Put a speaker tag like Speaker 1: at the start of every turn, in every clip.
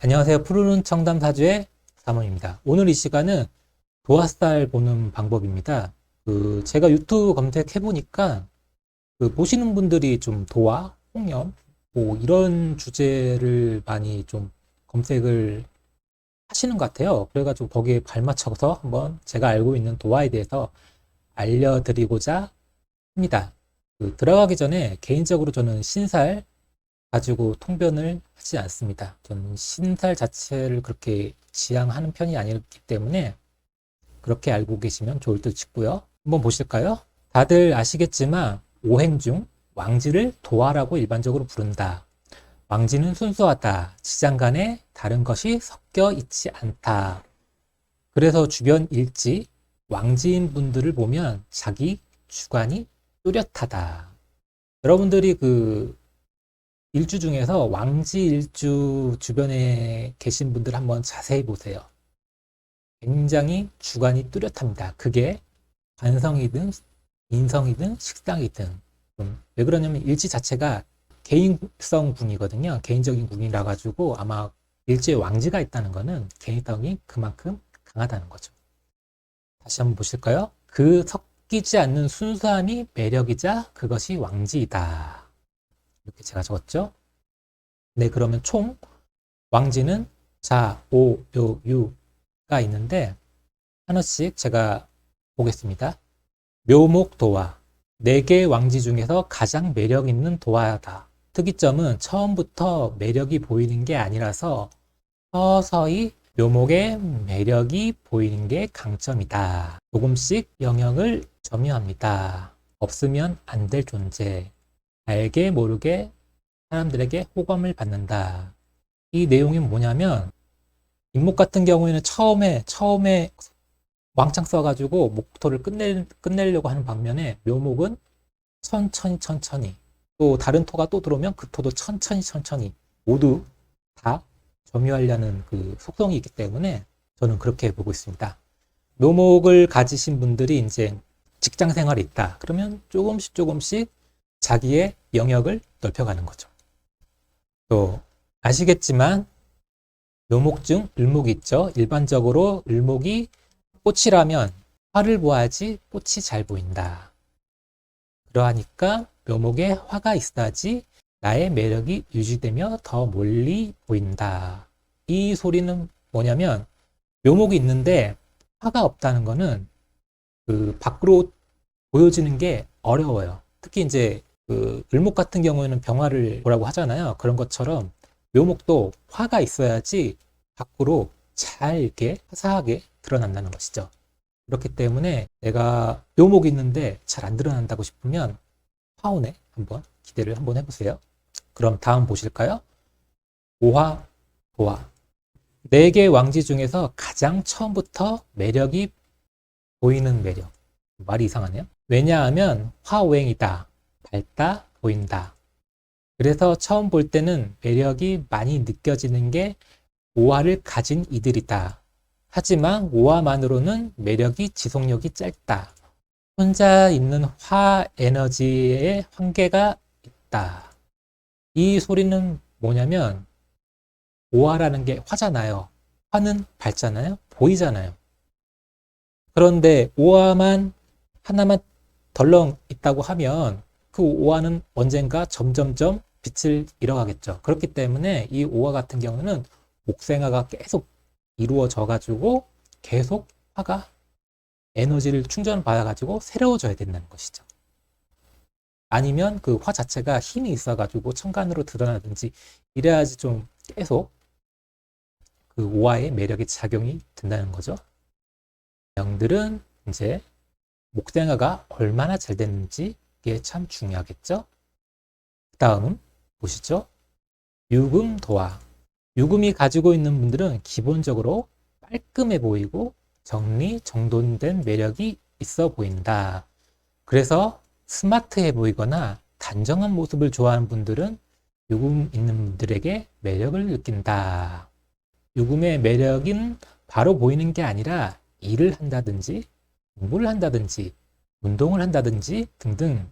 Speaker 1: 안녕하세요. 푸르른 청담 사주의 사모입니다. 오늘 이 시간은 도화살 보는 방법입니다. 그 제가 유튜브 검색해 보니까 그 보시는 분들이 좀 도화, 홍염 뭐 이런 주제를 많이 좀 검색을 하시는 것 같아요. 그래가지고 거기에 발맞춰서 한번 제가 알고 있는 도화에 대해서 알려드리고자 합니다. 그 들어가기 전에 개인적으로 저는 신살 가지고 통변을 하지 않습니다. 저는 신살 자체를 그렇게 지향하는 편이 아니기 때문에 그렇게 알고 계시면 좋을 듯 싶고요. 한번 보실까요? 다들 아시겠지만 오행 중 왕지를 도화라고 일반적으로 부른다. 왕지는 순수하다. 지장 간에 다른 것이 섞여 있지 않다. 그래서 주변 일지, 왕지인 분들을 보면 자기 주관이 뚜렷하다. 여러분들이 그 일주 중에서 왕지 일주 주변에 계신 분들 한번 자세히 보세요. 굉장히 주관이 뚜렷합니다. 그게 관성이든 인성이든 식상이든 음, 왜 그러냐면 일지 자체가 개인성 군이거든요. 개인적인 군이라 가지고 아마 일지에 왕지가 있다는 거는 개인성이 그만큼 강하다는 거죠. 다시 한번 보실까요? 그 섞이지 않는 순수함이 매력이자 그것이 왕지이다. 이렇게 제가 적었죠. 네, 그러면 총 왕지는 자, 오, 요, 유가 있는데 하나씩 제가 보겠습니다. 묘목 도화. 네 개의 왕지 중에서 가장 매력 있는 도화다. 특이점은 처음부터 매력이 보이는 게 아니라서 서서히 묘목의 매력이 보이는 게 강점이다. 조금씩 영역을 점유합니다. 없으면 안 될 존재. 알게 모르게 사람들에게 호감을 받는다. 이 내용이 뭐냐면 임목 같은 경우에는 처음에 처음에 왕창 써가지고 목토를 끝내, 끝내려고 하는 방면에 묘목은 천천히 천천히 또 다른 토가 또 들어오면 그 토도 천천히 천천히 모두 다 점유하려는 그 속성이 있기 때문에 저는 그렇게 보고 있습니다. 묘목을 가지신 분들이 이제 직장 생활이 있다. 그러면 조금씩 조금씩 자기의 영역을 넓혀가는 거죠. 또 아시겠지만 묘목 중 을목이 있죠. 일반적으로 을목이 꽃이라면 화를 보아야지 꽃이 잘 보인다. 그러하니까 묘목에 화가 있어야지 나의 매력이 유지되며 더 멀리 보인다. 이 소리는 뭐냐면 묘목이 있는데 화가 없다는 거는 그 밖으로 보여지는 게 어려워요. 특히 이제 그 을목 같은 경우에는 병화를 보라고 하잖아요. 그런 것처럼 묘목도 화가 있어야지 밖으로 잘 이렇게 화사하게 드러난다는 것이죠. 그렇기 때문에 내가 묘목이 있는데 잘 안 드러난다고 싶으면 화운에 한번 기대를 한번 해보세요. 그럼 다음 보실까요? 오화, 도화. 네 개 왕지 중에서 가장 처음부터 매력이 보이는 매력. 말이 이상하네요. 왜냐하면 화오행이다. 밝다, 보인다. 그래서 처음 볼 때는 매력이 많이 느껴지는 게 오화를 가진 이들이다. 하지만 오화만으로는 매력이 지속력이 짧다. 혼자 있는 화 에너지의 한계가 있다. 이 소리는 뭐냐면 오화라는 게 화잖아요. 화는 밝잖아요. 보이잖아요. 그런데 오화만 하나만 덜렁 있다고 하면 그 오화는 언젠가 점점점 빛을 잃어가겠죠. 그렇기 때문에 이 오화 같은 경우는 목생화가 계속 이루어져 가지고 계속 화가 에너지를 충전받아 가지고 새로워져야 된다는 것이죠. 아니면 그 화 자체가 힘이 있어 가지고 천간으로 드러나든지 이래야지 좀 계속 그 오화의 매력이 작용이 된다는 거죠. 영들은 이제 목생화가 얼마나 잘 됐는지 이게 참 중요하겠죠. 다음 보시죠. 유금 도화. 유금이 가지고 있는 분들은 기본적으로 깔끔해 보이고 정리, 정돈된 매력이 있어 보인다. 그래서 스마트해 보이거나 단정한 모습을 좋아하는 분들은 유금 있는 분들에게 매력을 느낀다. 유금의 매력은 바로 보이는 게 아니라 일을 한다든지 공부를 한다든지 운동을 한다든지 등등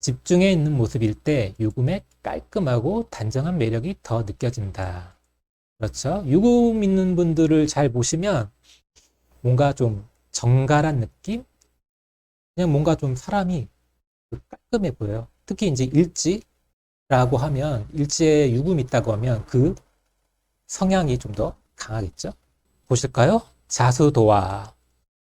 Speaker 1: 집중해 있는 모습일 때 유금의 깔끔하고 단정한 매력이 더 느껴진다. 그렇죠. 유금 있는 분들을 잘 보시면 뭔가 좀 정갈한 느낌? 그냥 뭔가 좀 사람이 그 깔끔해 보여요. 특히 이제 일지라고 하면 일지에 유금이 있다고 하면 그 성향이 좀 더 강하겠죠. 보실까요? 자수도화.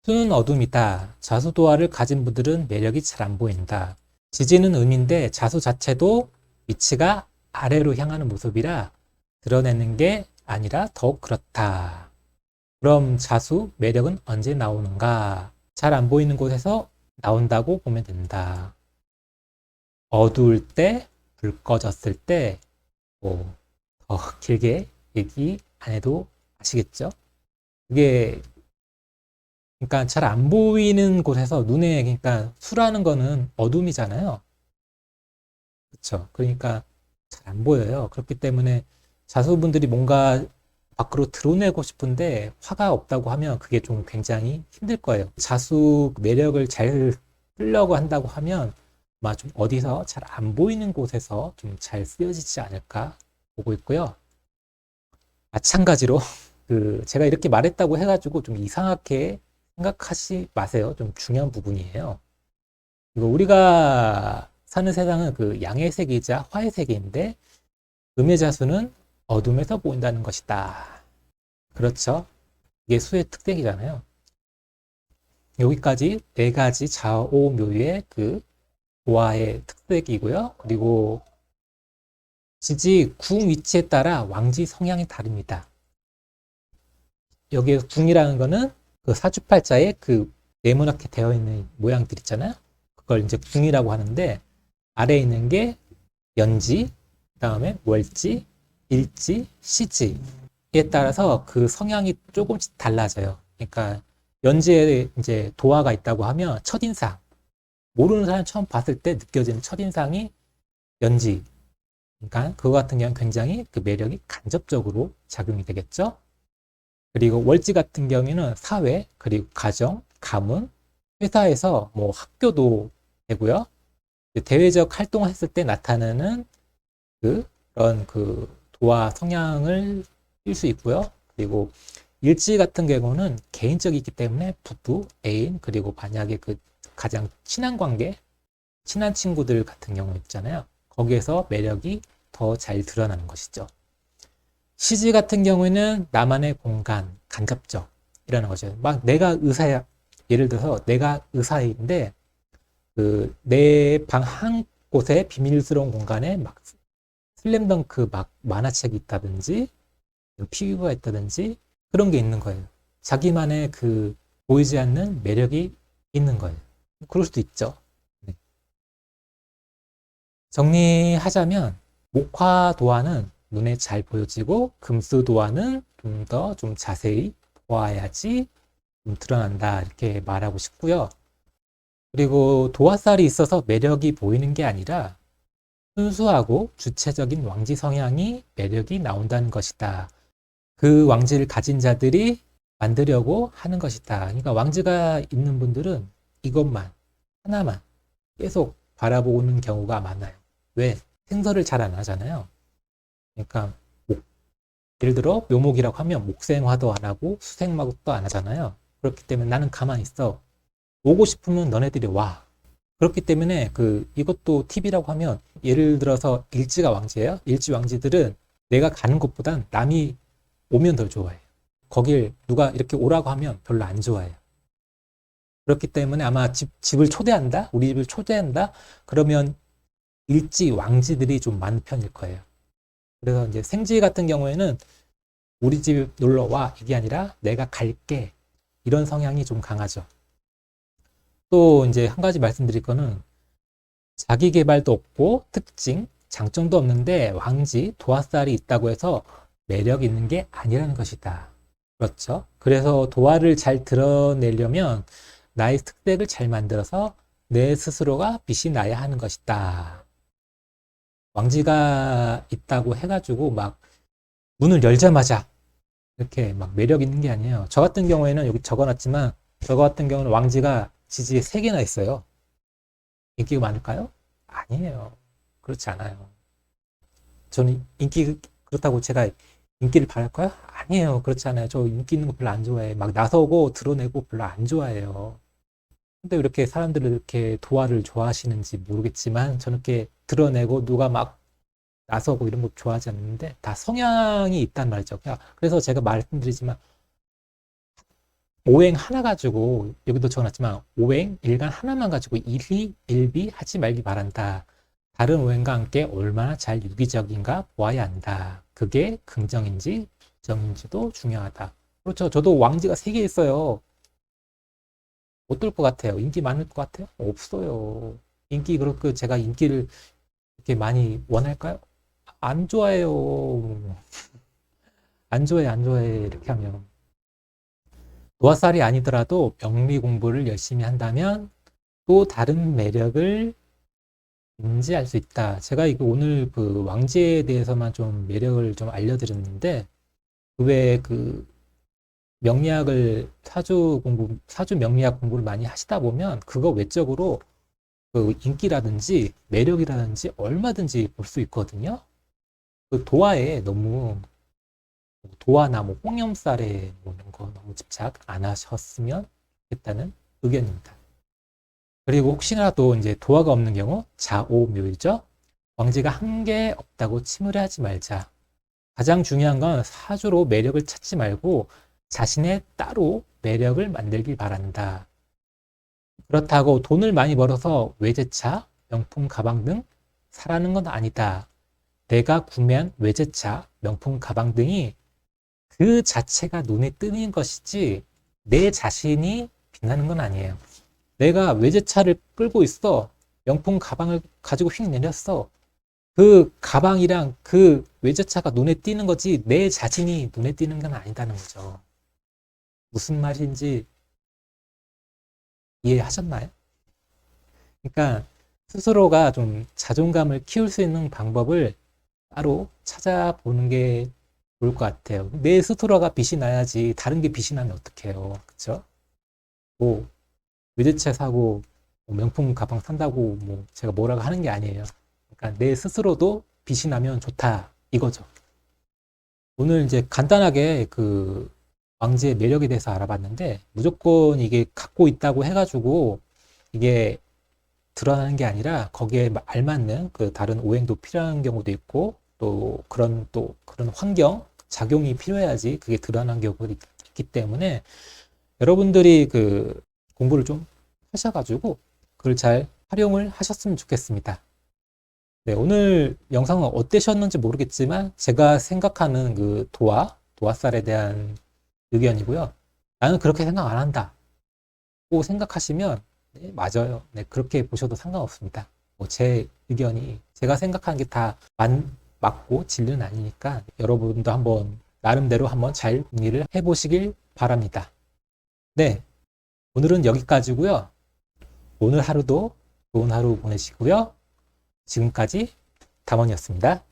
Speaker 1: 수는 어둠이다. 자수도화를 가진 분들은 매력이 잘 안 보인다. 지지는 음인데 자수 자체도 위치가 아래로 향하는 모습이라 드러내는 게 아니라 더욱 그렇다. 그럼 자수 매력은 언제 나오는가? 잘 안 보이는 곳에서 나온다고 보면 된다. 어두울 때, 불 꺼졌을 때, 뭐, 더 길게 얘기 안 해도 아시겠죠? 그게, 그러니까 잘 안 보이는 곳에서 눈에, 그러니까 수라는 거는 어둠이잖아요. 그쵸? 그러니까 잘 안 보여요. 그렇기 때문에 자수분들이 뭔가 밖으로 드러내고 싶은데 화가 없다고 하면 그게 좀 굉장히 힘들 거예요. 자수 매력을 잘 쓰려고 한다고 하면 아마 좀 어디서 잘 안 보이는 곳에서 좀 잘 쓰여지지 않을까 보고 있고요. 마찬가지로 그 제가 이렇게 말했다고 해가지고 좀 이상하게 생각하지 마세요. 좀 중요한 부분이에요. 이거 우리가 사는 세상은 그 양의 세계이자 화의 세계인데 음의 자수는 어둠에서 보인다는 것이다. 그렇죠? 이게 수의 특징이잖아요. 여기까지 네 가지 좌오묘의 그 도화의 특색이고요. 그리고 지지 궁 위치에 따라 왕지 성향이 다릅니다. 여기에 궁이라는 거는 그 사주팔자에 그 네모나게 되어 있는 모양들 있잖아요. 그걸 이제 궁이라고 하는데 아래에 있는 게 연지, 그다음에 월지, 일지, 시지에 따라서 그 성향이 조금씩 달라져요. 그러니까 연지에 이제 도화가 있다고 하면 첫인상 모르는 사람 처음 봤을 때 느껴지는 첫인상이 연지. 그러니까 그거 같은 경우는 굉장히 그 매력이 간접적으로 작용이 되겠죠. 그리고 월지 같은 경우에는 사회, 그리고 가정, 가문, 회사에서 뭐 학교도 되고요. 대외적 활동을 했을 때 나타나는 그 그런 그 도화 성향을 띌 수 있고요. 그리고 일지 같은 경우는 개인적이기 때문에 부부, 애인, 그리고 만약에 그 가장 친한 관계, 친한 친구들 같은 경우 있잖아요. 거기에서 매력이 더 잘 드러나는 것이죠. 시지 같은 경우에는 나만의 공간, 간접적이라는 거죠. 막 내가 의사야. 예를 들어서 내가 의사인데 그 내 방 한 곳에 비밀스러운 공간에 막 슬램덩크 막 만화책이 있다든지 피규어가 있다든지 그런 게 있는 거예요. 자기만의 그 보이지 않는 매력이 있는 거예요. 그럴 수도 있죠. 네. 정리하자면 목화 도화는 눈에 잘 보여지고 금수 도화는 좀더좀 자세히 보아야지 좀 드러난다 이렇게 말하고 싶고요. 그리고 도화살이 있어서 매력이 보이는 게 아니라 순수하고 주체적인 왕지 성향이 매력이 나온다는 것이다. 그 왕지를 가진 자들이 만들려고 하는 것이다. 그러니까 왕지가 있는 분들은 이것만 하나만 계속 바라보는 경우가 많아요. 왜? 생설을 잘 안 하잖아요. 그러니까 목, 예를 들어 묘목이라고 하면 목생화도 안 하고 수생마국도 안 하잖아요. 그렇기 때문에 나는 가만히 있어. 오고 싶으면 너네들이 와. 그렇기 때문에 그 이것도 팁이라고 하면 예를 들어서 일지가 왕지예요. 일지 왕지들은 내가 가는 것보단 남이 오면 더 좋아해요. 거길 누가 이렇게 오라고 하면 별로 안 좋아해요. 그렇기 때문에 아마 집, 집을 초대한다? 우리 집을 초대한다? 그러면 일지 왕지들이 좀 많은 편일 거예요. 그래서 이제 생지 같은 경우에는 우리 집 놀러 와 이게 아니라 내가 갈게 이런 성향이 좀 강하죠. 또 이제 한 가지 말씀드릴 거는 자기 개발도 없고 특징, 장점도 없는데 왕지, 도화살이 있다고 해서 매력 있는 게 아니라는 것이다. 그렇죠? 그래서 도화를 잘 드러내려면 나의 특색을 잘 만들어서 내 스스로가 빛이 나야 하는 것이다. 왕지가 있다고 해가지고 막 문을 열자마자 이렇게 막 매력 있는 게 아니에요. 저 같은 경우에는 여기 적어놨지만 저 같은 경우는 왕지가 지지에 3개나 있어요. 인기가 많을까요? 아니에요. 그렇지 않아요. 저는 인기 그렇다고 제가 인기를 바랄까요? 아니에요. 그렇지 않아요. 저 인기 있는 거 별로 안 좋아해. 막 나서고 드러내고 별로 안 좋아해요. 근데 왜 이렇게 사람들을 이렇게 도화를 좋아하시는지 모르겠지만 저는 이렇게 드러내고 누가 막 나서고 이런 거 좋아하지 않는데 다 성향이 있단 말이죠. 그냥 그래서 제가 말씀드리지만 오행 하나 가지고 여기도 적어놨지만 오행 일간 하나만 가지고 일희 일비 하지 말기 바란다. 다른 오행과 함께 얼마나 잘 유기적인가 보아야 한다. 그게 긍정인지 부정인지도 중요하다. 그렇죠. 저도 왕지가 세 개 있어요. 어떨 것 같아요? 인기 많을 것 같아요? 없어요. 인기 그렇게 제가 인기를 이렇게 많이 원할까요? 안 좋아해요. 안 좋아해, 안 좋아해. 이렇게 하면. 도화살이 아니더라도 명리 공부를 열심히 한다면 또 다른 매력을 인지할 수 있다. 제가 이거 오늘 그 왕지에 대해서만 좀 매력을 좀 알려드렸는데 그 외에 그 명리학을 사주 공부, 사주 명리학 공부를 많이 하시다 보면 그거 외적으로 그 인기라든지 매력이라든지 얼마든지 볼 수 있거든요. 그 도화에 너무 도화나 뭐 홍염살에 뭐 이런 거 너무 집착 안 하셨으면 좋겠다는 의견입니다. 그리고 혹시라도 이제 도화가 없는 경우 자오묘이죠. 왕지가 한 개 없다고 침울해하지 말자. 가장 중요한 건 사주로 매력을 찾지 말고 자신의 따로 매력을 만들길 바란다. 그렇다고 돈을 많이 벌어서 외제차, 명품 가방 등 사라는 건 아니다. 내가 구매한 외제차, 명품 가방 등이 그 자체가 눈에 띄는 것이지 내 자신이 빛나는 건 아니에요. 내가 외제차를 끌고 있어. 명품 가방을 가지고 휙 내렸어. 그 가방이랑 그 외제차가 눈에 띄는 거지 내 자신이 눈에 띄는 건 아니다는 거죠. 무슨 말인지 이해하셨나요? 그러니까 스스로가 좀 자존감을 키울 수 있는 방법을 따로 찾아보는 게 좋을 것 같아요. 내 스스로가 빛이 나야지 다른 게 빛이 나면 어떡해요. 그쵸? 뭐 외제차 사고 뭐 명품 가방 산다고 뭐 제가 뭐라고 하는 게 아니에요. 그러니까 내 스스로도 빛이 나면 좋다 이거죠. 오늘 이제 간단하게 그 왕지의 매력에 대해서 알아봤는데 무조건 이게 갖고 있다고 해가지고 이게 드러나는 게 아니라 거기에 알맞는 그 다른 오행도 필요한 경우도 있고 또 그런 또 그런 환경 작용이 필요해야지 그게 드러난 경우가 있기 때문에 여러분들이 그 공부를 좀 하셔가지고 그걸 잘 활용을 하셨으면 좋겠습니다. 네, 오늘 영상은 어떠셨는지 모르겠지만 제가 생각하는 그 도화, 도화살에 대한 의견이고요. 나는 그렇게 생각 안 한다. 고 생각하시면 네, 맞아요. 네, 그렇게 보셔도 상관없습니다. 뭐 제 의견이 제가 생각하는 게다 맞고 진리는 아니니까 여러분도 한번 나름대로 한번 잘 정리를 해보시길 바랍니다. 네, 오늘은 여기까지고요. 오늘 하루도 좋은 하루 보내시고요. 지금까지 담원이었습니다.